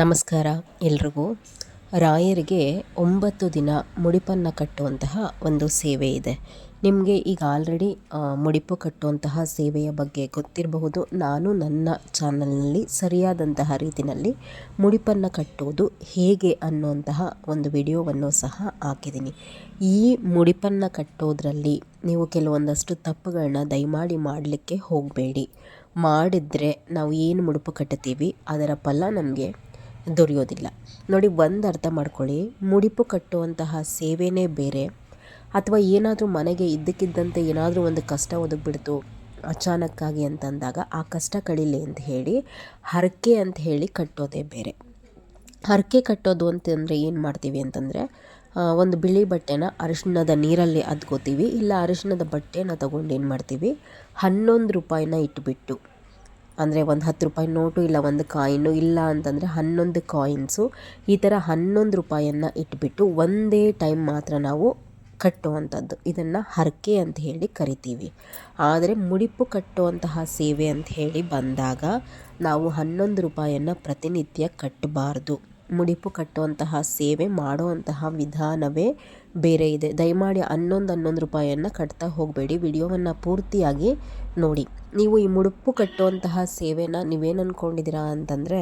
ನಮಸ್ಕಾರ ಎಲ್ರಿಗೂ. ರಾಯರಿಗೆ ಒಂಬತ್ತು ದಿನ ಮುಡಿಪನ್ನು ಕಟ್ಟುವಂತಹ ಒಂದು ಸೇವೆ ಇದೆ. ನಿಮಗೆ ಈಗ ಆಲ್ರೆಡಿ ಮುಡಿಪು ಕಟ್ಟುವಂತಹ ಸೇವೆಯ ಬಗ್ಗೆ ಗೊತ್ತಿರಬಹುದು. ನಾನು ನನ್ನ ಚಾನಲ್ನಲ್ಲಿ ಸರಿಯಾದಂತಹ ರೀತಿಯಲ್ಲಿ ಮುಡಿಪನ್ನು ಕಟ್ಟುವುದು ಹೇಗೆ ಅನ್ನುವಂತಹ ಒಂದು ವಿಡಿಯೋವನ್ನು ಸಹ ಹಾಕಿದ್ದೀನಿ. ಈ ಮುಡಿಪನ್ನು ಕಟ್ಟೋದ್ರಲ್ಲಿ ನೀವು ಕೆಲವೊಂದಷ್ಟು ತಪ್ಪುಗಳನ್ನ ದಯಮಾಡಿ ಮಾಡಲಿಕ್ಕೆ ಹೋಗಬೇಡಿ. ಮಾಡಿದರೆ ನಾವು ಏನು ಮುಡುಪು ಕಟ್ಟುತ್ತೀವಿ, ಅದರ ಫಲ ನಮಗೆ ದೊರೆಯೋದಿಲ್ಲ. ನೋಡಿ, ಒಂದು ಅರ್ಥ ಮಾಡ್ಕೊಳ್ಳಿ. ಮುಡಿಪು ಕಟ್ಟುವಂತಹ ಸೇವೆನೇ ಬೇರೆ. ಅಥವಾ ಏನಾದರೂ ಮನೆಗೆ ಇದ್ದಕ್ಕಿದ್ದಂತೆ ಏನಾದರೂ ಒಂದು ಕಷ್ಟ ಒದಗಿಬಿಡ್ತು ಅಚಾನಕ್ಕಾಗಿ ಅಂತಂದಾಗ ಆ ಕಷ್ಟ ಕಳೀಲಿ ಅಂತ ಹೇಳಿ, ಹರಕೆ ಅಂತ ಹೇಳಿ ಕಟ್ಟೋದೇ ಬೇರೆ. ಹರಕೆ ಕಟ್ಟೋದು ಅಂತಂದರೆ ಏನು ಮಾಡ್ತೀವಿ ಅಂತಂದರೆ ಒಂದು ಬಿಳಿ ಬಟ್ಟೆನ ಅರಿಶಿಣದ ನೀರಲ್ಲಿ ಅದ್ಕೋತೀವಿ. ಇಲ್ಲ, ಅರಿಶಿಣದ ಬಟ್ಟೆನ ತಗೊಂಡು ಏನು ಮಾಡ್ತೀವಿ? ಹನ್ನೊಂದು ರೂಪಾಯಿನ ಇಟ್ಬಿಟ್ಟು ಅಂದರೆ ಒಂದು ಹತ್ತು ರೂಪಾಯಿ ನೋಟು ಇಲ್ಲ ಒಂದು ಕಾಯಿನು ಇಲ್ಲ ಅಂತಂದರೆ ಹನ್ನೊಂದು ಕಾಯಿನ್ಸು. ಈ ಥರ ಹನ್ನೊಂದು ರೂಪಾಯಿಯನ್ನು ಇಟ್ಬಿಟ್ಟು ಒಂದೇ ಟೈಮ್ ಮಾತ್ರ ನಾವು ಕಟ್ಟುವಂಥದ್ದು. ಇದನ್ನು ಹರಕೆ ಅಂತ ಹೇಳಿ ಕರಿತೀವಿ. ಆದರೆ ಮುಡಿಪು ಕಟ್ಟುವಂತಹ ಸೇವೆ ಅಂತ ಹೇಳಿ ಬಂದಾಗ ನಾವು ಹನ್ನೊಂದು ರೂಪಾಯಿಯನ್ನು ಪ್ರತಿನಿತ್ಯ ಕಟ್ಟಬಾರ್ದು. ಮುಡಿಪು ಕಟ್ಟುವಂತಹ ಸೇವೆ ಮಾಡುವಂತಹ ವಿಧಾನವೇ ಬೇರೆ ಇದೆ. ದಯಮಾಡಿ ಹನ್ನೊಂದು ಹನ್ನೊಂದು ರೂಪಾಯಿಯನ್ನು ಕಟ್ತಾ ಹೋಗಬೇಡಿ. ವಿಡಿಯೋವನ್ನು ಪೂರ್ತಿಯಾಗಿ ನೋಡಿ. ನೀವು ಈ ಮುಡುಪು ಕಟ್ಟುವಂತಹ ಸೇವೆನ ನೀವೇನು ಅಂದ್ಕೊಂಡಿದ್ದೀರಾ ಅಂತಂದರೆ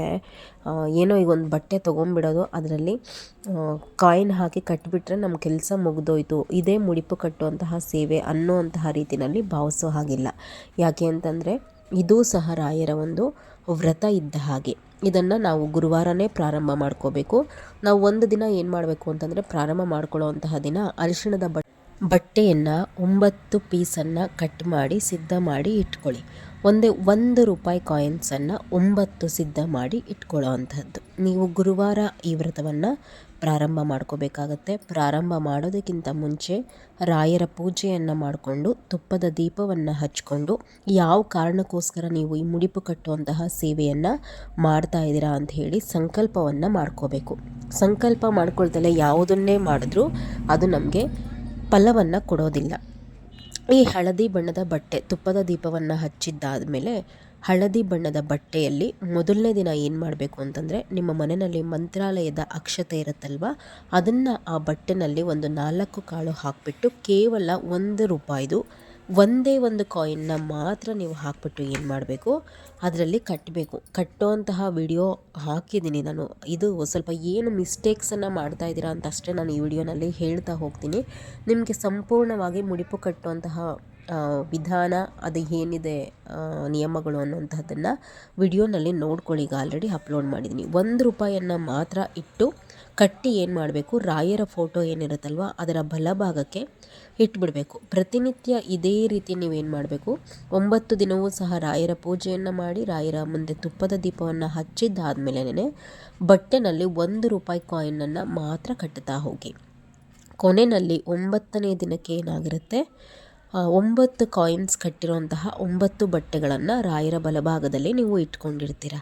ಏನೋ ಈಗ ಒಂದು ಬಟ್ಟೆ ತೊಗೊಂಬಿಡೋದು ಅದರಲ್ಲಿ ಕಾಯಿನ್ ಹಾಕಿ ಕಟ್ಟಿಬಿಟ್ರೆ ನಮ್ಮ ಕೆಲಸ ಮುಗಿದೋಯ್ತು. ಇದೇ ಮುಡಿಪು ಕಟ್ಟುವಂತಹ ಸೇವೆ ಅನ್ನೋವಂತಹ ರೀತಿಯಲ್ಲಿ ಭಾವಿಸೋ ಹಾಗಿಲ್ಲ. ಯಾಕೆ ಅಂತಂದರೆ, ಇದೂ ಸಹ ರಾಯರ ಒಂದು ವ್ರತ ಇದ್ದ ಹಾಗೆ. ಇದನ್ನು ನಾವು ಗುರುವಾರನೇ ಪ್ರಾರಂಭ ಮಾಡ್ಕೋಬೇಕು. ನಾವು ಒಂದು ದಿನ ಏನು ಮಾಡಬೇಕು ಅಂತಂದರೆ ಪ್ರಾರಂಭ ಮಾಡ್ಕೊಳ್ಳೋವಂತಹ ದಿನ ಅರಿಶಿಣದ ಬಟ್, ಬಟ್ಟೆಯನ್ನು ಒಂಬತ್ತು ಪೀಸನ್ನು ಕಟ್ ಮಾಡಿ ಸಿದ್ಧ ಮಾಡಿ ಇಟ್ಕೊಳ್ಳಿ. ಒಂದೇ, ಒಂದು ರೂಪಾಯಿ ಕಾಯಿನ್ಸನ್ನು ಒಂಬತ್ತು ಸಿದ್ಧ ಮಾಡಿ ಇಟ್ಕೊಳ್ಳೋ ಅಂಥದ್ದು ನೀವು ಗುರುವಾರ ಈ ವ್ರತವನ್ನು ಪ್ರಾರಂಭ ಮಾಡ್ಕೋಬೇಕಾಗತ್ತೆ. ಪ್ರಾರಂಭ ಮಾಡೋದಕ್ಕಿಂತ ಮುಂಚೆ ರಾಯರ ಪೂಜೆಯನ್ನು ಮಾಡಿಕೊಂಡು ತುಪ್ಪದ ದೀಪವನ್ನು ಹಚ್ಕೊಂಡು ಯಾವ ಕಾರಣಕ್ಕೋಸ್ಕರ ನೀವು ಈ ಮುಡಿಪು ಕಟ್ಟುವಂತಹ ಸೇವೆಯನ್ನು ಮಾಡ್ತಾ ಇದ್ದೀರಾ ಅಂತ ಹೇಳಿ ಸಂಕಲ್ಪವನ್ನು ಮಾಡ್ಕೋಬೇಕು. ಸಂಕಲ್ಪ ಮಾಡ್ಕೊಳ್ತಲೇ ಯಾವುದನ್ನೇ ಮಾಡಿದ್ರೂ ಅದು ನಮಗೆ ಫಲವನ್ನು ಕೊಡೋದಿಲ್ಲ. ಈ ಹಳದಿ ಬಣ್ಣದ ಬಟ್ಟೆ ತುಪ್ಪದ ದೀಪವನ್ನು ಹಚ್ಚಿದ್ದಾದ ಮೇಲೆ ಹಳದಿ ಬಣ್ಣದ ಬಟ್ಟೆಯಲ್ಲಿ ಮೊದಲನೇ ದಿನ ಏನು ಮಾಡಬೇಕು ಅಂತಂದರೆ ನಿಮ್ಮ ಮನೆಯಲ್ಲಿ ಮಂತ್ರಾಲಯದ ಅಕ್ಷತೆ ಇರುತ್ತಲ್ವ, ಅದನ್ನು ಆ ಬಟ್ಟೆನಲ್ಲಿ ಒಂದು ನಾಲ್ಕು ಕಾಳು ಹಾಕಿಬಿಟ್ಟು ಕೇವಲ ಒಂದು ರೂಪಾಯಿದು ಒಂದೇ ಒಂದು ಕಾಯಿನ್ನ ಮಾತ್ರ ನೀವು ಹಾಕಿಬಿಟ್ಟು ಏನು ಮಾಡಬೇಕು, ಅದರಲ್ಲಿ ಕಟ್ಟಬೇಕು ಕಟ್ಟೋಂತಹ ವಿಡಿಯೋ ಹಾಕಿದ್ದೀನಿ ನಾನು. ಇದು ಸ್ವಲ್ಪ ಏನು ಮಿಸ್ಟೇಕ್ಸನ್ನು ಮಾಡ್ತಾ ಇದ್ದೀರಾ ಅಂತ ಅಷ್ಟೇ ನಾನು ಈ ವಿಡಿಯೋನಲ್ಲಿ ಹೇಳ್ತಾ ಹೋಗ್ತೀನಿ. ನಿಮಗೆ ಸಂಪೂರ್ಣವಾಗಿ ಮುಡಿಪು ಕಟ್ಟುವಂತಹ ವಿಧಾನ, ಅದು ಏನಿದೆ ನಿಯಮಗಳು ಅನ್ನುವಂಥದ್ದನ್ನು ವಿಡಿಯೋನಲ್ಲಿ ನೋಡ್ಕೊಳ್ಳಿ. ಈಗ ಆಲ್ರೆಡಿ ಅಪ್ಲೋಡ್ ಮಾಡಿದ್ದೀನಿ ಒಂದು ರೂಪಾಯಿಯನ್ನು ಮಾತ್ರ ಇಟ್ಟು ಕಟ್ಟಿ ಏನು ಮಾಡಬೇಕು? ರಾಯರ ಫೋಟೋ ಏನಿರುತ್ತಲ್ವ, ಅದರ ಬಲಭಾಗಕ್ಕೆ ಇಟ್ಬಿಡಬೇಕು. ಪ್ರತಿನಿತ್ಯ ಇದೇ ರೀತಿ ನೀವೇನು ಮಾಡಬೇಕು? ಒಂಬತ್ತು ದಿನವೂ ಸಹ ರಾಯರ ಪೂಜೆಯನ್ನು ಮಾಡಿ, ರಾಯರ ಮುಂದೆ ತುಪ್ಪದ ದೀಪವನ್ನು ಹಚ್ಚಿದ್ದಾದಮೇಲೆ ಬಟ್ಟೆನಲ್ಲಿ ಒಂದು ರೂಪಾಯಿ ಕಾಯಿನನ್ನು ಮಾತ್ರ ಕಟ್ಟುತ್ತಾ ಹೋಗಿ. ಕೊನೆಯಲ್ಲಿ ಒಂಬತ್ತನೇ ದಿನಕ್ಕೆ ಏನಾಗಿರುತ್ತೆ? ಒಂಬತ್ತು ಕಾಯಿನ್ಸ್ ಕಟ್ಟಿರುವಂತಹ ಒಂಬತ್ತು ಬಟ್ಟೆಗಳನ್ನು ರಾಯರ ಬಲಭಾಗದಲ್ಲಿ ನೀವು ಇಟ್ಕೊಂಡಿರ್ತೀರ.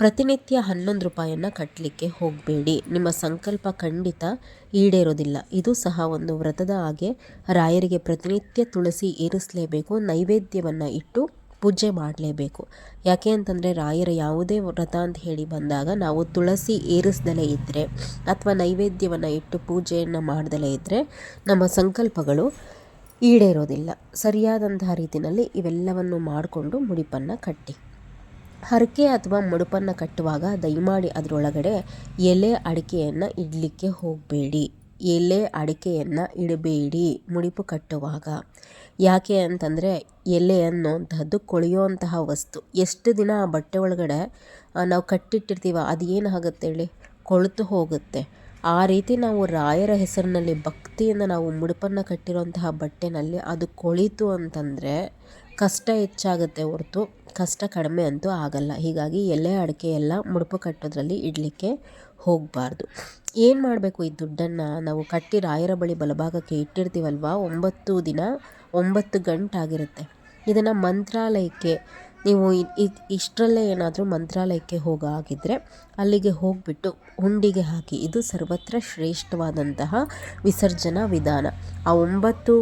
ಪ್ರತಿನಿತ್ಯ ಹನ್ನೊಂದು ರೂಪಾಯಿಯನ್ನು ಕಟ್ಟಲಿಕ್ಕೆ ಹೋಗಬೇಡಿ. ನಿಮ್ಮ ಸಂಕಲ್ಪ ಖಂಡಿತ ಈಡೇರೋದಿಲ್ಲ. ಇದು ಸಹ ಒಂದು ವ್ರತದ ಹಾಗೆ ರಾಯರಿಗೆ ಪ್ರತಿನಿತ್ಯ ತುಳಸಿ ಏರಿಸಲೇಬೇಕು, ನೈವೇದ್ಯವನ್ನು ಇಟ್ಟು ಪೂಜೆ ಮಾಡಲೇಬೇಕು. ಯಾಕೆ ಅಂತಂದರೆ ರಾಯರ ಯಾವುದೇ ವ್ರತ ಅಂತ ಹೇಳಿ ಬಂದಾಗ ನಾವು ತುಳಸಿ ಏರಿಸ್ದಲೇ ಇದ್ದರೆ ಅಥವಾ ನೈವೇದ್ಯವನ್ನು ಇಟ್ಟು ಪೂಜೆಯನ್ನು ಮಾಡದಲೇ ಇದ್ದರೆ ನಮ್ಮ ಸಂಕಲ್ಪಗಳು ಈಡೇರೋದಿಲ್ಲ. ಸರಿಯಾದಂತಹ ರೀತಿಯಲ್ಲಿ ಇವೆಲ್ಲವನ್ನು ಮಾಡಿಕೊಂಡು ಮುಡಿಪನ್ನು ಕಟ್ಟಿ. ಹರಕೆ ಅಥವಾ ಮುಡುಪನ್ನು ಕಟ್ಟುವಾಗ ದಯಮಾಡಿ ಅದರೊಳಗಡೆ ಎಲೆ ಅಡಿಕೆಯನ್ನು ಇಡಲಿಕ್ಕೆ ಹೋಗಬೇಡಿ. ಎಲೆ ಅಡಿಕೆಯನ್ನು ಇಡಬೇಡಿ ಮುಡಿಪು ಕಟ್ಟುವಾಗ. ಯಾಕೆ ಅಂತಂದರೆ ಎಲೆ ಅನ್ನೋಂಥದ್ದು ಕೊಳೆಯುವಂತಹ ವಸ್ತು. ಎಷ್ಟು ದಿನ ಆ ಬಟ್ಟೆ ಒಳಗಡೆ ನಾವು ಕಟ್ಟಿಟ್ಟಿರ್ತೀವ ಅದು ಏನಾಗುತ್ತೆ ಹೇಳಿ? ಕೊಳೆತು ಹೋಗುತ್ತೆ. ಆ ರೀತಿ ನಾವು ರಾಯರ ಹೆಸರಿನಲ್ಲಿ ಭಕ್ತಿಯಿಂದ ನಾವು ಮುಡುಪನ್ನು ಕಟ್ಟಿರುವಂತಹ ಬಟ್ಟೆನಲ್ಲಿ ಅದು ಕೊಳಿತು ಅಂತಂದರೆ ಕಷ್ಟ ಹೆಚ್ಚಾಗುತ್ತೆ ಹೊರತು ಕಷ್ಟ ಕಡಿಮೆ ಅಂತೂ ಆಗಲ್ಲ. ಹೀಗಾಗಿ ಎಲೆ, ಅಡಿಕೆ ಎಲ್ಲ ಮುಡುಪು ಕಟ್ಟೋದ್ರಲ್ಲಿ ಇಡಲಿಕ್ಕೆ ಹೋಗಬಾರ್ದು. ಏನು ಮಾಡಬೇಕು ಈ ದುಡ್ಡನ್ನು? ನಾವು ಕಟ್ಟಿ ರಾಯರ ಬಳಿ ಬಲಭಾಗಕ್ಕೆ ಇಟ್ಟಿರ್ತೀವಲ್ವ? ಒಂಬತ್ತು ದಿನ, ಒಂಬತ್ತು ಗಂಟಾಗಿರುತ್ತೆ. ಇದನ್ನು ಮಂತ್ರಾಲಯಕ್ಕೆ ನೀವು ಇಷ್ಟರಲ್ಲೇ ಏನಾದರೂ ಮಂತ್ರಾಲಯಕ್ಕೆ ಹೋಗೋ ಅಲ್ಲಿಗೆ ಹೋಗಿಬಿಟ್ಟು ಹುಂಡಿಗೆ ಹಾಕಿ ಇದು ಸರ್ವತ್ರ ಶ್ರೇಷ್ಠವಾದಂತಹ ವಿಸರ್ಜನಾ ವಿಧಾನ. ಆ ಒಂಬತ್ತು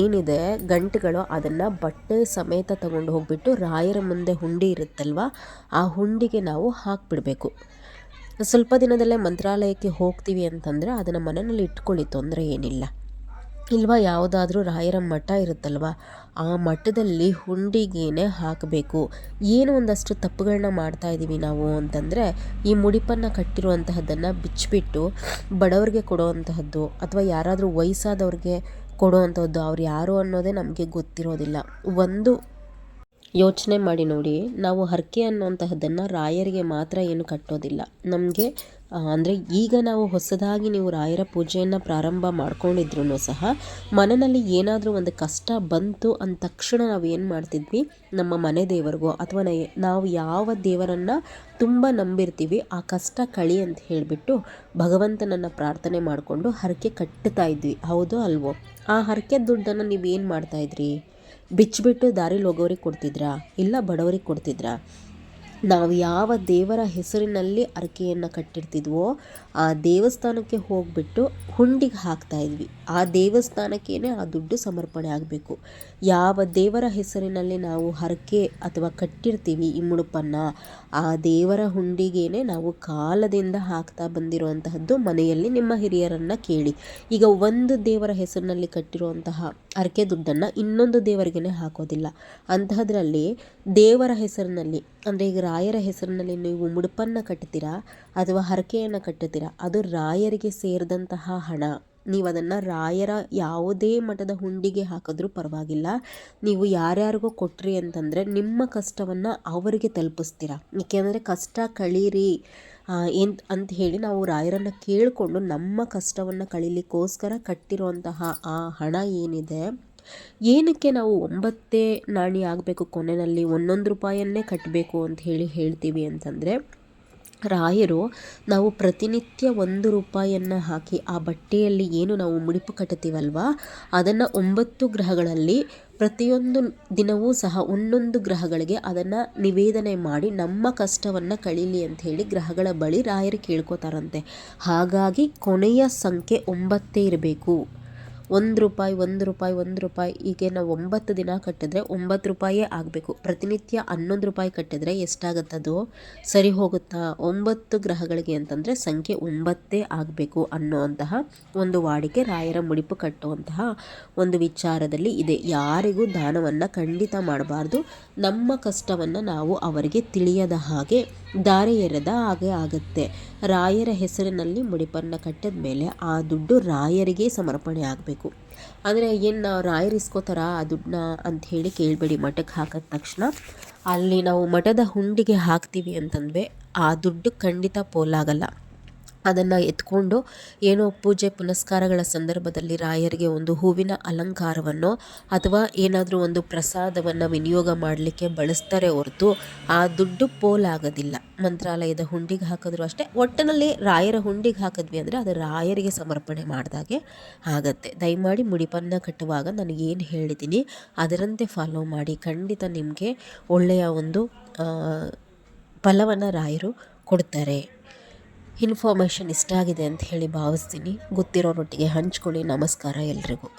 ಏನಿದೆ ಗಂಟುಗಳು ಅದನ್ನು ಬಟ್ಟೆ ಸಮೇತ ತಗೊಂಡು ಹೋಗಿಬಿಟ್ಟು ರಾಯರ ಮುಂದೆ ಹುಂಡಿ ಇರುತ್ತಲ್ವ, ಆ ಹುಂಡಿಗೆ ನಾವು ಹಾಕ್ಬಿಡಬೇಕು. ಸ್ವಲ್ಪ ದಿನದಲ್ಲೇ ಮಂತ್ರಾಲಯಕ್ಕೆ ಹೋಗ್ತೀವಿ ಅಂತಂದರೆ ಅದನ್ನು ಮನೆಯಲ್ಲಿ ಇಟ್ಕೊಳ್ಳಿ, ತೊಂದರೆ ಏನಿಲ್ಲ. ಇಲ್ವಾ? ಯಾವುದಾದ್ರೂ ರಾಯರ ಮಠ ಇರುತ್ತಲ್ವ? ಆ ಮಠದಲ್ಲಿ ಹುಂಡಿಗೇನೆ ಹಾಕಬೇಕು. ಏನು ಒಂದಷ್ಟು ತಪ್ಪುಗಳನ್ನ ಮಾಡ್ತಾ ಇದ್ದೀವಿ ನಾವು ಅಂತಂದರೆ, ಈ ಮುಡಿಪನ್ನು ಕಟ್ಟಿರುವಂತಹದ್ದನ್ನು ಬಿಚ್ಚಿಬಿಟ್ಟು ಬಡವರಿಗೆ ಕೊಡುವಂತಹದ್ದು ಅಥವಾ ಯಾರಾದರೂ ವಯಸ್ಸಾದವ್ರಿಗೆ ಕೊಡುವಂಥದ್ದು ಅವ್ರು ಯಾರು ಅನ್ನೋದೇ ನಮಗೆ ಗೊತ್ತಿರೋದಿಲ್ಲ. ಒಂದು ಯೋಚನೆ ಮಾಡಿ ನೋಡಿ. ನಾವು ಹರಕೆ ಅನ್ನುವಂತಹದ್ದನ್ನು ರಾಯರಿಗೆ ಮಾತ್ರ ಏನು ಕಟ್ಟೋದಿಲ್ಲ. ನಮಗೆ ಅಂದರೆ ಈಗ ನಾವು ಹೊಸದಾಗಿ ನೀವು ರಾಯರ ಪೂಜೆಯನ್ನು ಪ್ರಾರಂಭ ಮಾಡ್ಕೊಂಡಿದ್ರು ಸಹ ಮನೆಯಲ್ಲಿ ಏನಾದರೂ ಒಂದು ಕಷ್ಟ ಬಂತು ಅಂದ ತಕ್ಷಣ ನಾವು ಏನು ಮಾಡ್ತಿದ್ವಿ? ನಮ್ಮ ಮನೆ ದೇವರಿಗೋ ಅಥವಾ ನಾವು ಯಾವ ದೇವರನ್ನು ತುಂಬ ನಂಬಿರ್ತೀವಿ, ಆ ಕಷ್ಟ ಕಳಿ ಅಂತ ಹೇಳಿಬಿಟ್ಟು ಭಗವಂತನನ್ನು ಪ್ರಾರ್ಥನೆ ಮಾಡಿಕೊಂಡು ಹರಕೆ ಕಟ್ಟುತ್ತಾ ಇದ್ವಿ. ಹೌದೋ ಅಲ್ವೋ? ಆ ಹರಕೆ ದುಡ್ಡನ್ನು ನೀವು ಏನು ಮಾಡ್ತಾಯಿದ್ರಿ ಬಿಚ್ಚಿಬಿಟ್ಟು ದಾರಿಲಿ ಹೋಗೋರಿಗೆ ಕೊಡ್ತಿದ್ರಾ? ಇಲ್ಲ ಬಡವರಿಗೆ ಕೊಡ್ತಿದ್ರಾ? ನಾವು ಯಾವ ದೇವರ ಹೆಸರಿನಲ್ಲಿ ಅರಕೆಯನ್ನು ಕಟ್ಟಿರ್ತಿದ್ವೋ, ಆ ದೇವಸ್ಥಾನಕ್ಕೆ ಹೋಗಿಬಿಟ್ಟು ಹುಂಡಿಗೆ ಹಾಕ್ತಾ ಇದ್ವಿ. ಆ ದೇವಸ್ಥಾನಕ್ಕೇ ಆ ದುಡ್ಡು ಸಮರ್ಪಣೆ ಆಗಬೇಕು. ಯಾವ ದೇವರ ಹೆಸರಿನಲ್ಲಿ ನಾವು ಹರಕೆ ಅಥವಾ ಕಟ್ಟಿರ್ತೀವಿ ಈ ಮುಡುಪನ್ನು, ಆ ದೇವರ ಹುಂಡಿಗೇನೆ ನಾವು ಕಾಲದಿಂದ ಹಾಕ್ತಾ ಬಂದಿರುವಂತಹದ್ದು ಮನೆಯಲ್ಲಿ ನಿಮ್ಮ ಹಿರಿಯರನ್ನು ಕೇಳಿ. ಈಗ ಒಂದು ದೇವರ ಹೆಸರಿನಲ್ಲಿ ಕಟ್ಟಿರುವಂತಹ ಅರಕೆ ದುಡ್ಡನ್ನು ಇನ್ನೊಂದು ದೇವರಿಗೇ ಹಾಕೋದಿಲ್ಲ. ಅಂತಹದ್ರಲ್ಲಿ ದೇವರ ಹೆಸರಿನಲ್ಲಿ, ಅಂದರೆ ಈಗ ರಾಯರ ಹೆಸರಿನಲ್ಲಿ ನೀವು ಮುಡುಪನ್ನು ಕಟ್ತೀರಾ ಅಥವಾ ಹರಕೆಯನ್ನು ಕಟ್ಟುತ್ತೀರಾ ಅದು ರಾಯರಿಗೆ ಸೇರಿದಂತಹ ಹಣ. ನೀವು ಅದನ್ನು ರಾಯರ ಯಾವುದೇ ಮಠದ ಹುಂಡಿಗೆ ಹಾಕಿದ್ರೂ ಪರವಾಗಿಲ್ಲ. ನೀವು ಯಾರ್ಯಾರಿಗೂ ಕೊಟ್ರಿ ಅಂತಂದರೆ ನಿಮ್ಮ ಕಷ್ಟವನ್ನು ಅವರಿಗೆ ತಲುಪಿಸ್ತೀರಾ? ಏಕೆಂದರೆ ಕಷ್ಟ ಕಳೀರಿ. ಎಂತ ಅಂತ ಹೇಳಿ ನಾವು ರಾಯರನ್ನು ಕೇಳಿಕೊಂಡು ನಮ್ಮ ಕಷ್ಟವನ್ನು ಕಳೀಲಿಕ್ಕೋಸ್ಕರ ಕಟ್ಟಿರುವಂತಹ ಆ ಹಣ ಏನಿದೆ, ಏನಕ್ಕೆ ನಾವು ಒಂಬತ್ತೇ ನಾಣಿ ಆಗಬೇಕು ಕೊನೆಯಲ್ಲಿ, ಒಂದೊಂದು ರೂಪಾಯನ್ನೇ ಕಟ್ಟಬೇಕು ಅಂತ ಹೇಳಿ ಹೇಳ್ತೀವಿ ಅಂತಂದರೆ, ರಾಯರು ನಾವು ಪ್ರತಿನಿತ್ಯ ಒಂದು ರೂಪಾಯಿಯನ್ನು ಹಾಕಿ ಆ ಬಟ್ಟೆಯಲ್ಲಿ ಏನು ನಾವು ಮುಡಿಪು ಕಟ್ಟುತ್ತೀವಲ್ವ, ಅದನ್ನು ಒಂಬತ್ತು ಗ್ರಹಗಳಲ್ಲಿ ಪ್ರತಿಯೊಂದು ದಿನವೂ ಸಹ ಒಂದೊಂದು ಗ್ರಹಗಳಿಗೆ ಅದನ್ನು ನಿವೇದನೆ ಮಾಡಿ ನಮ್ಮ ಕಷ್ಟವನ್ನು ಕಳೀಲಿ ಅಂತ ಹೇಳಿ ಗ್ರಹಗಳ ಬಳಿ ರಾಯರು ಕೇಳ್ಕೋತಾರಂತೆ. ಹಾಗಾಗಿ ಕೊನೆಯ ಸಂಖ್ಯೆ ಒಂಬತ್ತೇ ಇರಬೇಕು. ಒಂದು ರೂಪಾಯಿ ಒಂದು ರೂಪಾಯಿ ಒಂದು ರೂಪಾಯಿ, ಹೀಗೆ ನಾವು ಒಂಬತ್ತು ದಿನ ಕಟ್ಟಿದ್ರೆ ಒಂಬತ್ತು ರೂಪಾಯೇ ಆಗಬೇಕು. ಪ್ರತಿನಿತ್ಯ ಹನ್ನೊಂದು ರೂಪಾಯಿ ಕಟ್ಟಿದ್ರೆ ಎಷ್ಟಾಗತ್ತದು? ಸರಿ ಹೋಗುತ್ತಾ? ಒಂಬತ್ತು ಗ್ರಹಗಳಿಗೆ ಅಂತಂದರೆ ಸಂಖ್ಯೆ ಒಂಬತ್ತೇ ಆಗಬೇಕು ಅನ್ನುವಂತಹ ಒಂದು ವಾಡಿಕೆ ರಾಯರ ಮುಡಿಪು ಕಟ್ಟುವಂತಹ ಒಂದು ವಿಚಾರದಲ್ಲಿ ಇದೆ. ಯಾರಿಗೂ ದಾನವನ್ನು ಖಂಡಿತ ಮಾಡಬಾರ್ದು. ನಮ್ಮ ಕಷ್ಟವನ್ನು ನಾವು ಅವರಿಗೆ ತಿಳಿಯದ ಹಾಗೆ ದಾರಿ ಎರೆದ ಹಾಗೆ ಆಗುತ್ತೆ. ರಾಯರ ಹೆಸರಿನಲ್ಲಿ ಮುಡಿಪನ್ನು ಕಟ್ಟಿದ ಮೇಲೆ ಆ ದುಡ್ಡು ರಾಯರಿಗೆ ಸಮರ್ಪಣೆ ಆಗಬೇಕು. ಅಂದರೆ ಏನು ರಾಯರು ಇಸ್ಕೋತಾರ ಆ ದುಡ್ಡನ್ನ ಅಂತ ಹೇಳಿ ಕೇಳಬೇಡಿ. ಮಠಕ್ಕೆ ಹಾಕಿದ ತಕ್ಷಣ ಅಲ್ಲಿ ನಾವು ಮಠದ ಹುಂಡಿಗೆ ಹಾಕ್ತೀವಿ ಅಂತಂದರೆ ಆ ದುಡ್ಡು ಖಂಡಿತ ಪೋಲಾಗಲ್ಲ. ಅದನ್ನು ಎತ್ಕೊಂಡು ಏನೋ ಪೂಜೆ ಪುನಸ್ಕಾರಗಳ ಸಂದರ್ಭದಲ್ಲಿ ರಾಯರಿಗೆ ಒಂದು ಹೂವಿನ ಅಲಂಕಾರವನ್ನು ಅಥವಾ ಏನಾದರೂ ಒಂದು ಪ್ರಸಾದವನ್ನು ವಿನಿಯೋಗ ಮಾಡಲಿಕ್ಕೆ ಬಳಸ್ತಾರೆ ಹೊರತು ಆ ದುಡ್ಡು ಪೋಲಾಗೋದಿಲ್ಲ. ಮಂತ್ರಾಲಯದ ಹುಂಡಿಗೆ ಹಾಕಿದ್ರು ಅಷ್ಟೇ. ಒಟ್ಟಿನಲ್ಲಿ ರಾಯರ ಹುಂಡಿಗೆ ಹಾಕಿದ್ವಿ ಅಂದರೆ ಅದು ರಾಯರಿಗೆ ಸಮರ್ಪಣೆ ಮಾಡಿದಾಗೆ ಆಗತ್ತೆ. ದಯಮಾಡಿ ಮುಡಿಪನ್ನ ಕಟ್ಟುವಾಗ ನನಗೇನು ಹೇಳಿದ್ದೀನಿ ಅದರಂತೆ ಫಾಲೋ ಮಾಡಿ. ಖಂಡಿತ ನಿಮಗೆ ಒಳ್ಳೆಯ ಒಂದು ಫಲವನ್ನು ರಾಯರು ಕೊಡ್ತಾರೆ. ಇನ್ಫಾರ್ಮೇಷನ್ ಇಷ್ಟ ಆಗಿದೆ ಅಂತ ಹೇಳಿ ಭಾವಿಸ್ತೀನಿ. ಗೊತ್ತಿರೋರೊಟ್ಟಿಗೆ ಹಂಚ್ಕೊಳ್ಳಿ. ನಮಸ್ಕಾರ ಎಲ್ರಿಗೂ.